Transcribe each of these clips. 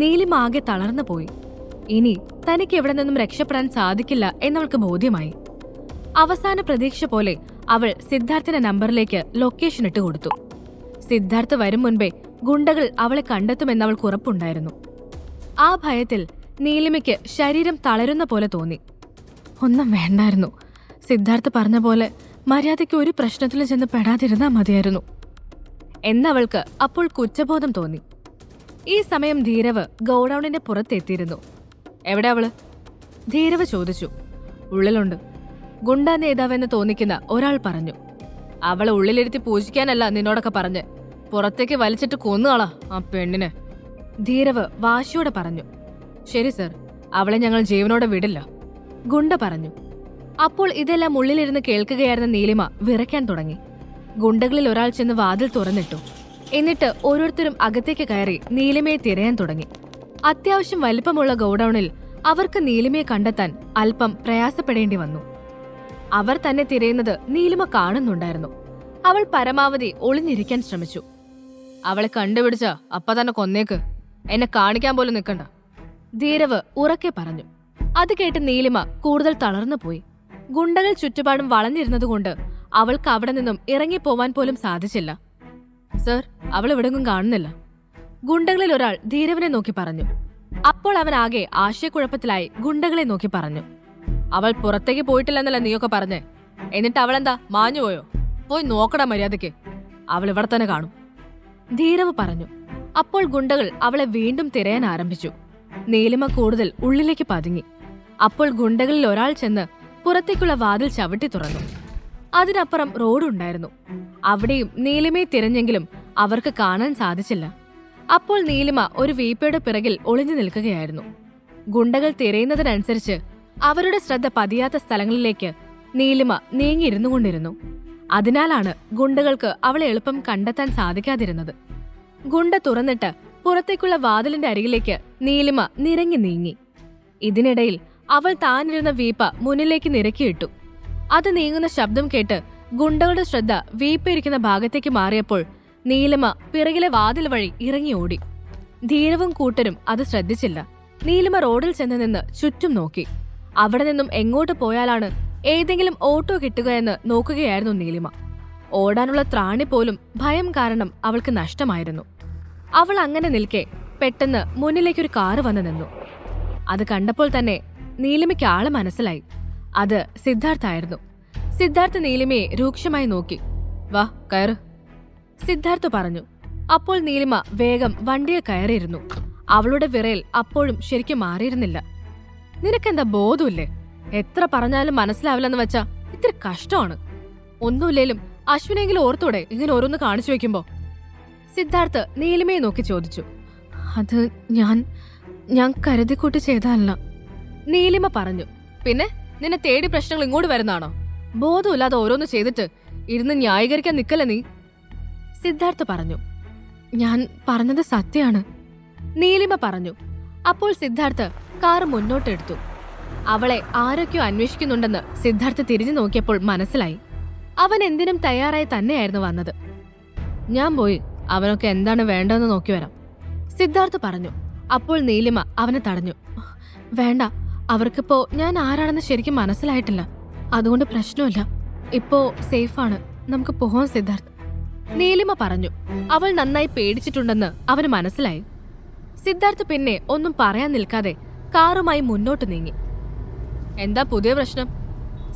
നീലിമ ആകെ തളർന്നു പോയി. ഇനി തനിക്ക് എവിടെ നിന്നും രക്ഷപ്പെടാൻ സാധിക്കില്ല എന്നവൾക്ക് ബോധ്യമായി. അവസാന പ്രതീക്ഷ പോലെ അവൾ സിദ്ധാർത്ഥിന്റെ നമ്പറിലേക്ക് ലൊക്കേഷൻ ഇട്ട് കൊടുത്തു. സിദ്ധാർത്ഥ് വരും മുൻപേ ഗുണ്ടകൾ അവളെ കണ്ടെത്തുമെന്ന് അവൾക്ക് ഉറപ്പുണ്ടായിരുന്നു. ആ ഭയത്തിൽ നീലിമയ്ക്ക് ശരീരം തളരുന്ന പോലെ തോന്നി. ഒന്നും വേണ്ടായിരുന്നു. സിദ്ധാർത്ഥ് പറഞ്ഞ പോലെ മര്യാദയ്ക്ക് ഒരു പ്രശ്നത്തിലും ചെന്ന് പെടാതിരുന്നാൽ മതിയായിരുന്നു. എന്നവൾക്ക് അപ്പോൾ കുറ്റബോധം തോന്നി. ഈ സമയം ധീരവ് ഗോഡൌണിന്റെ പുറത്തെത്തിയിരുന്നു. എവിടെ അവൾ? ധീരവ് ചോദിച്ചു. ഉള്ളിലുണ്ട്. ഗുണ്ട നേതാവെന്ന് തോന്നിക്കുന്ന ഒരാൾ പറഞ്ഞു. അവളെ ഉള്ളിലിരുത്തി പൂജിക്കാനല്ല നിന്നോടൊക്കെ പറഞ്ഞ്. പുറത്തേക്ക് വലിച്ചിട്ട് കൊന്നുകളാ ആ പെണ്ണിനെ. ധീരവ് വാശിയോടെ പറഞ്ഞു. ശരി സർ അവളെ ഞങ്ങൾ ജീവനോടെ വിടില്ല. ഗുണ്ട പറഞ്ഞു. അപ്പോൾ ഇതെല്ലാം ഉള്ളിലിരുന്ന് കേൾക്കുകയായിരുന്ന നീലിമ വിറയ്ക്കാൻ തുടങ്ങി. ഗുണ്ടകളിൽ ഒരാൾ ചെന്ന് വാതിൽ തുറന്നിട്ടു. എന്നിട്ട് ഓരോരുത്തരും അകത്തേക്ക് കയറി നീലിമയെ തിരയാൻ തുടങ്ങി. അത്യാവശ്യം വലിപ്പമുള്ള ഗോഡൌണിൽ അവർക്ക് നീലിമയെ കണ്ടെത്താൻ അല്പം പ്രയാസപ്പെടേണ്ടി വന്നു. അവർ തന്നെ തിരയുന്നത് നീലിമ കാണുന്നുണ്ടായിരുന്നു. അവൾ പരമാവധി ഒളിഞ്ഞിരിക്കാൻ ശ്രമിച്ചു. അവളെ കണ്ടുപിടിച്ച അപ്പ തന്നെ കൊന്നേക്ക്. എന്നെ കാണിക്കാൻ പോലും നിൽക്കണ്ട. ധീരവ് ഉറക്കെ പറഞ്ഞു. അത് കേട്ട് നീലിമ കൂടുതൽ തളർന്നു പോയി. ഗുണ്ടകൾ ചുറ്റുപാടും വളഞ്ഞിരുന്നതുകൊണ്ട് അവൾക്ക് അവിടെ നിന്നും ഇറങ്ങിപ്പോവാൻ പോലും സാധിച്ചില്ല. സർ അവൾ എവിടെങ്ങും കാണുന്നില്ല. ഗുണ്ടകളിൽ ഒരാൾ ധീരവനെ നോക്കി പറഞ്ഞു. അപ്പോൾ അവൻ ആകെ ആശയക്കുഴപ്പത്തിലായി ഗുണ്ടകളെ നോക്കി പറഞ്ഞു. അവൾ പുറത്തേക്ക് പോയിട്ടില്ലെന്നല്ല നീയൊക്കെ പറഞ്ഞേ? എന്നിട്ട് അവളെന്താ മാഞ്ഞുപോയോ പോയി നോക്കടാ മര്യാദയ്ക്ക്. അവൾ ഇവിടെ തന്നെ കാണും. ധീരവ് പറഞ്ഞു. അപ്പോൾ ഗുണ്ടകൾ അവളെ വീണ്ടും തിരയാൻ ആരംഭിച്ചു. നീലിമ കൂടുതൽ ഉള്ളിലേക്ക് പതുങ്ങി. അപ്പോൾ ഗുണ്ടകളിൽ ഒരാൾ ചെന്ന് പുറത്തേക്കുള്ള വാതിൽ ചവിട്ടി തുറന്നു. അതിനപ്പുറം റോഡുണ്ടായിരുന്നു. അവിടെയും നീലിമയെ തിരഞ്ഞെങ്കിലും അവർക്ക് കാണാൻ സാധിച്ചില്ല. അപ്പോൾ നീലിമ ഒരു വീപ്പയുടെ പിറകിൽ ഒളിഞ്ഞു നിൽക്കുകയായിരുന്നു. ഗുണ്ടകൾ തിരയുന്നതിനനുസരിച്ച് അവരുടെ ശ്രദ്ധ പതിയാത്ത സ്ഥലങ്ങളിലേക്ക് നീലിമ നീങ്ങിയിരുന്നു കൊണ്ടിരുന്നു. അതിനാലാണ് ഗുണ്ടകൾക്ക് അവളെ എളുപ്പം കണ്ടെത്താൻ സാധിക്കാതിരുന്നത്. ഗുണ്ട തുറന്നിട്ട് പുറത്തേക്കുള്ള വാതിലിന്റെ അരികിലേക്ക് നീലിമ നിരങ്ങി നീങ്ങി. ഇതിനിടയിൽ അവൾ താനിരുന്ന വീപ്പ മുന്നിലേക്ക് നിരക്കിയിട്ടു. അത് നീങ്ങുന്ന ശബ്ദം കേട്ട് ഗുണ്ടകളുടെ ശ്രദ്ധ വീപ്പിരിക്കുന്ന ഭാഗത്തേക്ക് മാറിയപ്പോൾ നീലിമ പിറകിലെ വാതിൽ വഴി ഇറങ്ങി ഓടി. ധീരവും കൂട്ടരും അത് ശ്രദ്ധിച്ചില്ല. നീലിമ റോഡിൽ ചെന്ന് നിന്ന് ചുറ്റും നോക്കി. അവിടെ നിന്നും എങ്ങോട്ട് പോയാലാണ് ഏതെങ്കിലും ഓട്ടോ കിട്ടുകയെന്ന് നോക്കുകയായിരുന്നു നീലിമ. ഓടാനുള്ള ത്രാണി പോലും ഭയം കാരണം അവൾക്ക് നഷ്ടമായിരുന്നു. അവൾ അങ്ങനെ നിൽക്കെ പെട്ടെന്ന് മുന്നിലേക്കൊരു കാറ് വന്നു നിന്നു. അത് കണ്ടപ്പോൾ തന്നെ നീലിമയ്ക്ക് ആൾ മനസ്സിലായി. അത് സിദ്ധാർത്ഥായിരുന്നു. സിദ്ധാർത്ഥ് നീലിമയെ രൂക്ഷമായി നോക്കി. വാ കയറ്. സിദ്ധാർത്ഥ് പറഞ്ഞു. അപ്പോൾ നീലിമ വേഗം വണ്ടിയിൽ കയറിയിരുന്നു. അവളുടെ വിറയിൽ അപ്പോഴും ശരിക്കും മാറിയിരുന്നില്ല. നിനക്കെന്താ ബോധമില്ലേ? എത്ര പറഞ്ഞാലും മനസ്സിലാവില്ലെന്ന് വെച്ചാ ഇത്തിരി കഷ്ടമാണ്. ഒന്നുമില്ലേലും അശ്വിനെങ്കിലും ഓർത്തൂടെ ഇങ്ങനെ ഓരോന്ന് കാണിച്ചു വെക്കുമ്പോ? സിദ്ധാർത്ഥ് നീലിമയെ നോക്കി ചോദിച്ചു. അത് ഞാൻ ഞാൻ കരുതിക്കൂട്ടി ചെയ്തതല്ല. നീലിമ പറഞ്ഞു. പിന്നെ? നിന്നെ തേടി പ്രശ്നങ്ങൾ ഇങ്ങോട്ട് വരുന്നതാണോ? ബോധമില്ലാതെ ഓരോന്ന് ചെയ്തിട്ട് ഇരുന്ന് ന്യായീകരിക്കാൻ നിൽക്കല്ല നീ? സിദ്ധാർത്ഥ് പറഞ്ഞു. ഞാൻ പറഞ്ഞത് സത്യമാണ്. നീലിമ പറഞ്ഞു. അപ്പോൾ സിദ്ധാർത്ഥ് കാർ മുന്നോട്ടെടുത്തു. അവളെ ആരൊക്കെയോ അന്വേഷിക്കുന്നുണ്ടെന്ന് സിദ്ധാർത്ഥ് തിരിഞ്ഞു നോക്കിയപ്പോൾ മനസ്സിലായി. അവൻ എന്തിനും തയ്യാറായി തന്നെയായിരുന്നു വന്നത്. ഞാൻ പോയി അവനൊക്കെ എന്താണ് വേണ്ടതെന്ന് നോക്കി വരാം. സിദ്ധാർത്ഥ് പറഞ്ഞു. അപ്പോൾ നീലിമ അവനെ തടഞ്ഞു. വേണ്ട അവർക്കിപ്പോ ഞാൻ ആരാണെന്ന് ശരിക്കും മനസ്സിലായിട്ടില്ല. അതുകൊണ്ട് പ്രശ്നമില്ല. ഇപ്പോ സേഫാണ്. നമുക്ക് പോവാം സിദ്ധാർത്ഥ്. നീലിമ പറഞ്ഞു അവൾ നന്നായി പേടിച്ചിട്ടുണ്ടെന്ന് അവന് മനസ്സിലായി. സിദ്ധാർത്ഥ് പിന്നെ ഒന്നും പറയാൻ നിൽക്കാതെ കാറുമായി മുന്നോട്ട് നീങ്ങി. എന്താ പുതിയ പ്രശ്നം?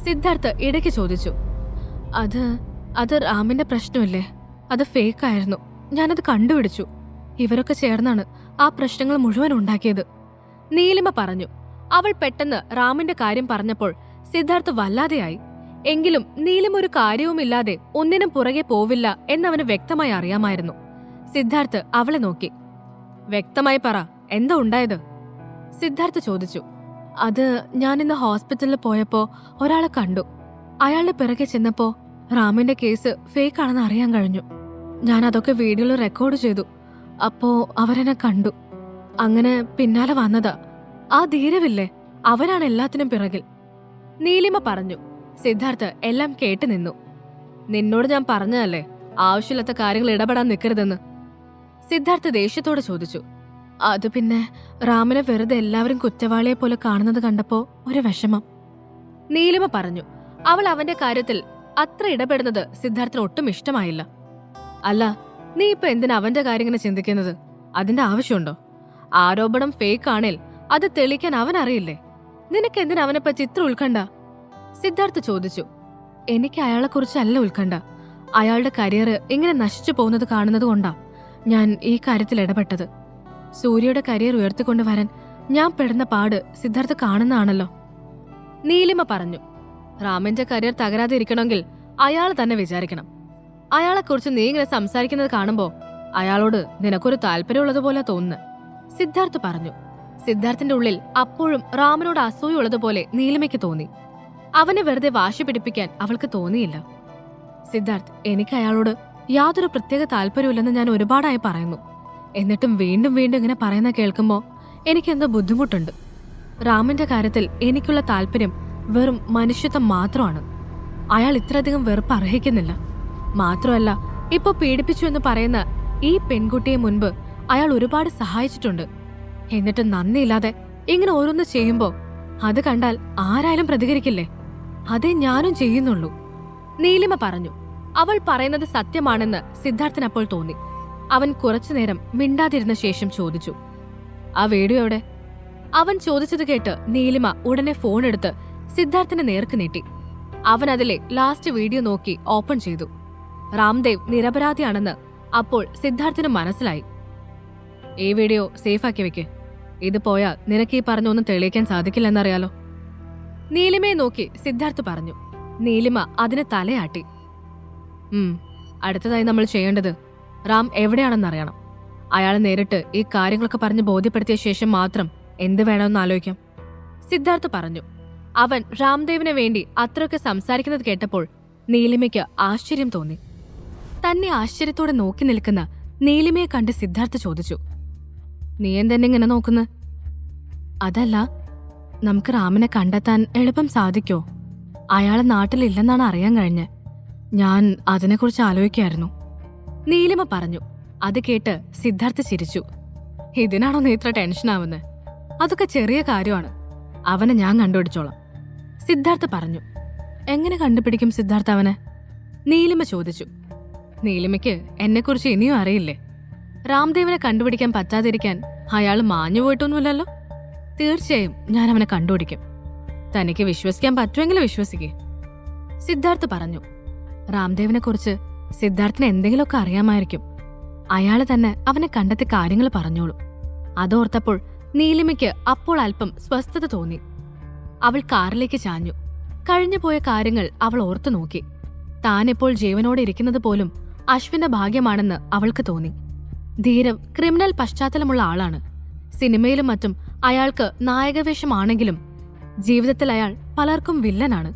സിദ്ധാർത്ഥ് ഇടയ്ക്ക് ചോദിച്ചു. അത് അത് റാമിന്റെ പ്രശ്നമല്ലേ? അത് ഫേക്കായിരുന്നു. ഞാനത് കണ്ടുപിടിച്ചു. ഇവരൊക്കെ ചേർന്നാണ് ആ പ്രശ്നങ്ങൾ മുഴുവൻ ഉണ്ടാക്കിയത്. നീലിമ പറഞ്ഞു അവൾ പെട്ടെന്ന് റാമിന്റെ കാര്യം പറഞ്ഞപ്പോൾ സിദ്ധാർത്ഥ് വല്ലാതെയായി. എങ്കിലും നീലം ഒരു കാര്യവുമില്ലാതെ ഒന്നിനും പുറകെ പോവില്ല എന്നവന് വ്യക്തമായി അറിയാമായിരുന്നു. സിദ്ധാർത്ഥ് അവളെ നോക്കി. വ്യക്തമായി പറ എന്താ ഉണ്ടായത്? സിദ്ധാർത്ഥ് ചോദിച്ചു. അത് ഞാൻ ഇന്ന് ഹോസ്പിറ്റലിൽ പോയപ്പോ ഒരാളെ കണ്ടു. അയാളുടെ പിറകെ ചെന്നപ്പോ റാമിന്റെ കേസ് ഫേക്ക് ആണെന്ന് അറിയാൻ കഴിഞ്ഞു. ഞാൻ അതൊക്കെ വീഡിയോയിൽ റെക്കോർഡ് ചെയ്തു. അപ്പോ അവരെന്നെ കണ്ടു. അങ്ങനെ പിന്നാലെ വന്നതാ. ആ ധീരവില്ലേ? അവനാണ് എല്ലാത്തിനും പിറകിൽ. നീലിമ പറഞ്ഞു. സിദ്ധാർത്ഥ് എല്ലാം കേട്ടു നിന്നു. നിന്നോട് ഞാൻ പറഞ്ഞതല്ലേ? ആവശ്യമില്ലാത്ത കാര്യങ്ങൾ ഇടപെടാൻ നിൽക്കരുതെന്ന് സിദ്ധാർത്ഥ് ദേഷ്യത്തോടെ ചോദിച്ചു. അത് പിന്നെ റാമിനെ വെറുതെ എല്ലാവരും കുറ്റവാളിയെ പോലെ കാണുന്നത് കണ്ടപ്പോ ഒരു വിഷമം. നീലിമ പറഞ്ഞു. അവൾ അവന്റെ കാര്യത്തിൽ അത്ര ഇടപെടുന്നത് സിദ്ധാർത്ഥിന് ഒട്ടും ഇഷ്ടമായില്ല. അല്ല നീ ഇപ്പൊ എന്തിനാ അവന്റെ കാര്യം ഇങ്ങനെ ചിന്തിക്കുന്നത്? അതിന്റെ ആവശ്യമുണ്ടോ? ആരോപണം ഫേക്ക് ആണേൽ അത് തെളിക്കാൻ അവൻ അറിയില്ലേ? നിനക്ക് എന്തിനാ അവനെപ്പറ്റി പറ്റി ഇത്ര ഉത്കണ്ഠ? സിദ്ധാർത്ഥ് ചോദിച്ചു. എനിക്ക് അയാളെക്കുറിച്ചല്ല ഉത്കണ്ഠ. അയാളുടെ കരിയർ ഇങ്ങനെ നശിച്ചു പോകുന്നത് കാണുന്നത് കൊണ്ടാ ഞാൻ ഈ കാര്യത്തിൽ ഇടപെട്ടത്. സൂര്യയുടെ കരിയർ ഉയർത്തിക്കൊണ്ടുവരാൻ ഞാൻ പെടുന്ന പാട് സിദ്ധാർത്ഥ് കാണുന്നതാണല്ലോ. നീലിമ പറഞ്ഞു. റാമിന്റെ കരിയർ തകരാതെ ഇരിക്കണമെങ്കിൽ അയാൾ തന്നെ വിചാരിക്കണം. അയാളെക്കുറിച്ച് നീ ഇങ്ങനെ സംസാരിക്കുന്നത് കാണുമ്പോ അയാളോട് നിനക്കൊരു താല്പര്യമുള്ളതുപോലെ തോന്നുന്നു. സിദ്ധാർത്ഥ് പറഞ്ഞു. സിദ്ധാർത്ഥിന്റെ ഉള്ളിൽ അപ്പോഴും റാമിനോട് അസൂയുള്ളതുപോലെ നീലമയ്ക്ക് തോന്നി. അവനെ വെറുതെ വാശി പിടിപ്പിക്കാൻ അവൾക്ക് തോന്നിയില്ല. സിദ്ധാർത്ഥ് എനിക്ക് അയാളോട് യാതൊരു പ്രത്യേക താല്പര്യമില്ലെന്ന് ഞാൻ ഒരുപാടായി പറയുന്നു. എന്നിട്ടും വീണ്ടും വീണ്ടും ഇങ്ങനെ പറയുന്ന കേൾക്കുമ്പോൾ എനിക്കെന്തോ ബുദ്ധിമുട്ടുണ്ട്. റാമിന്റെ കാര്യത്തിൽ എനിക്കുള്ള താല്പര്യം വെറും മനുഷ്യത്വം മാത്രമാണ്. അയാൾ ഇത്രയധികം വെറുപ്പ് അർഹിക്കുന്നില്ല. മാത്രമല്ല ഇപ്പോൾ പീഡിപ്പിച്ചു എന്ന് പറയുന്ന ഈ പെൺകുട്ടിയെ മുൻപ് അയാൾ ഒരുപാട് സഹായിച്ചിട്ടുണ്ട്. എന്നിട്ട് നന്ദിയില്ലാതെ ഇങ്ങനെ ഓരോന്ന് ചെയ്യുമ്പോ അത് കണ്ടാൽ ആരായാലും പ്രതികരിക്കില്ലേ? അതേ ഞാനും ചെയ്യുന്നുള്ളൂ. നീലിമ പറഞ്ഞു അവൾ പറയുന്നത് സത്യമാണെന്ന് സിദ്ധാർത്ഥൻ അപ്പോൾ തോന്നി. അവൻ കുറച്ചുനേരം മിണ്ടാതിരുന്ന ശേഷം ചോദിച്ചു ആ വീഡിയോ എവിടെ? അവൻ ചോദിച്ചത് കേട്ട് നീലിമ ഉടനെ ഫോൺ എടുത്ത് സിദ്ധാർത്ഥനെ നേർക്ക് നീട്ടി. അവൻ അതിലെ ലാസ്റ്റ് വീഡിയോ നോക്കി ഓപ്പൺ ചെയ്തു. രാംദേവ് നിരപരാധിയാണെന്ന് അപ്പോൾ സിദ്ധാർത്ഥിന് മനസ്സിലായി. ഈ വീഡിയോ സേഫാക്കി വെക്ക്. ഇത് പോയാൽ നിനക്ക് ഈ പറഞ്ഞൊന്നും തെളിയിക്കാൻ സാധിക്കില്ലെന്നറിയാലോ. നീലിമയെ നോക്കി സിദ്ധാർത്ഥ് പറഞ്ഞു നീലിമ അതിന് തലയാട്ടി. ഉം അടുത്തതായി നമ്മൾ ചെയ്യേണ്ടത് റാം എവിടെയാണെന്നറിയണം അയാൾ നേരിട്ട് ഈ കാര്യങ്ങളൊക്കെ പറഞ്ഞ് ബോധ്യപ്പെടുത്തിയ ശേഷം മാത്രം എന്ത് വേണമെന്ന് ആലോചിക്കാം. സിദ്ധാർത്ഥ് പറഞ്ഞു അവൻ രാംദേവിന് വേണ്ടി അത്രയൊക്കെ സംസാരിക്കുന്നത് കേട്ടപ്പോൾ നീലിമയ്ക്ക് ആശ്ചര്യം തോന്നി. തന്നെ ആശ്ചര്യത്തോടെ നോക്കി നിൽക്കുന്ന നീലിമയെ കണ്ട് സിദ്ധാർത്ഥ് ചോദിച്ചു നീ എന്തെന്നെ ഇങ്ങനെ നോക്കുന്നു? അതല്ല നമുക്ക് റാമിനെ കണ്ടെത്താൻ എളുപ്പം സാധിക്കോ? അയാളെ നാട്ടിലില്ലെന്നാണ് അറിയാൻ കഴിഞ്ഞ്. ഞാൻ അതിനെക്കുറിച്ച് ആലോചിക്കായിരുന്നു. നീലിമ പറഞ്ഞു. അത് കേട്ട് സിദ്ധാർത്ഥ് ചിരിച്ചു. ഇതിനാണോ നീ ഇത്ര ടെൻഷനാവുന്നത് അതൊക്കെ ചെറിയ കാര്യമാണ്. അവനെ ഞാൻ കണ്ടുപിടിച്ചോളാം. സിദ്ധാർത്ഥ് പറഞ്ഞു. എങ്ങനെ കണ്ടുപിടിക്കും സിദ്ധാർത്ഥ് അവനെ? നീലിമ ചോദിച്ചു. നീലിമയ്ക്ക് എന്നെക്കുറിച്ച് ഇനിയും അറിയില്ലേ? രാംദേവിനെ കണ്ടുപിടിക്കാൻ പറ്റാതിരിക്കാൻ അയാൾ മാഞ്ഞു പോയിട്ടൊന്നുമില്ലല്ലോ. തീർച്ചയായും ഞാൻ അവനെ കണ്ടുപിടിക്കും. തനിക്ക് വിശ്വസിക്കാൻ പറ്റുമെങ്കിൽ വിശ്വസിക്കേ. സിദ്ധാർത്ഥ് പറഞ്ഞു. രാംദേവിനെ കുറിച്ച് സിദ്ധാർത്ഥിന് എന്തെങ്കിലുമൊക്കെ അറിയാമായിരിക്കും. അയാൾ തന്നെ അവനെ കണ്ടെത്തി കാര്യങ്ങൾ പറഞ്ഞോളൂ. അതോർത്തപ്പോൾ നീലിമയ്ക്ക് അപ്പോൾ അല്പം സ്വസ്ഥത തോന്നി. അവൾ കാറിലേക്ക് ചാഞ്ഞു. കഴിഞ്ഞുപോയ കാര്യങ്ങൾ അവൾ ഓർത്തു നോക്കി. താനിപ്പോൾ ജീവനോടെ ഇരിക്കുന്നത് പോലും അശ്വിന്റെ ഭാഗ്യമാണെന്ന് അവൾക്ക് തോന്നി. ധീരവ് ക്രിമിനൽ പശ്ചാത്തലമുള്ള ആളാണ്. സിനിമയിലും മറ്റും അയാൾക്ക് നായകവേഷമാണെങ്കിലും ജീവിതത്തിൽ അയാൾ പലർക്കും വില്ലനാണ്.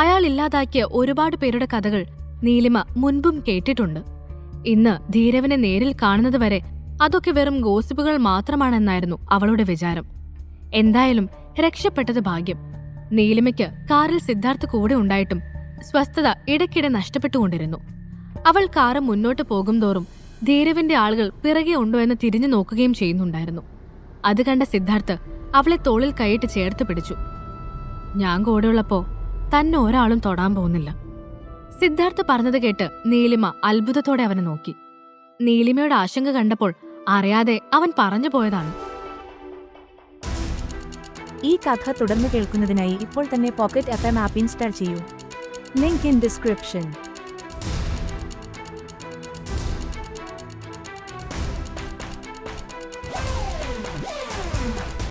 അയാൾ ഇല്ലാതാക്കിയ ഒരുപാട് പേരുടെ കഥകൾ നീലിമ മുൻപും കേട്ടിട്ടുണ്ട്. ഇന്ന് ധീരവിനെ നേരിൽ കാണുന്നത് വരെ അതൊക്കെ വെറും ഗോസിപ്പുകൾ മാത്രമാണെന്നായിരുന്നു അവളുടെ വിചാരം. എന്തായാലും രക്ഷപ്പെട്ടത് ഭാഗ്യം. നീലിമയ്ക്ക് കാറിൽ സിദ്ധാർത്ഥ് കൂടെ ഉണ്ടായിട്ടും സ്വസ്ഥത ഇടയ്ക്കിടെ നഷ്ടപ്പെട്ടുകൊണ്ടിരുന്നു. അവൾ കാറ് മുന്നോട്ട് പോകുംതോറും ധീരവിന്റെ ആളുകൾ പിറകെ ഉണ്ടോ എന്ന് തിരിഞ്ഞു നോക്കുകയും ചെയ്യുന്നുണ്ടായിരുന്നു. അത് കണ്ട സിദ്ധാർത്ഥ് അവളെ തോളിൽ കൈയിട്ട് ചേർത്ത് പിടിച്ചു. ഞാൻ കൂടെയുള്ളപ്പോ തന്നെ ഒരാളും തൊടാൻ പോകുന്നില്ല. സിദ്ധാർത്ഥ് പറഞ്ഞത് കേട്ട് നീലിമ അത്ഭുതത്തോടെ അവനെ നോക്കി. നീലിമയുടെ ആശങ്ക കണ്ടപ്പോൾ അറിയാതെ അവൻ പറഞ്ഞു പോയതാണ്. ഈ കഥ തുടർന്ന് കേൾക്കുന്നതിനായി ഇപ്പോൾ തന്നെ pocket F M app install ചെയ്യൂ. Link in description.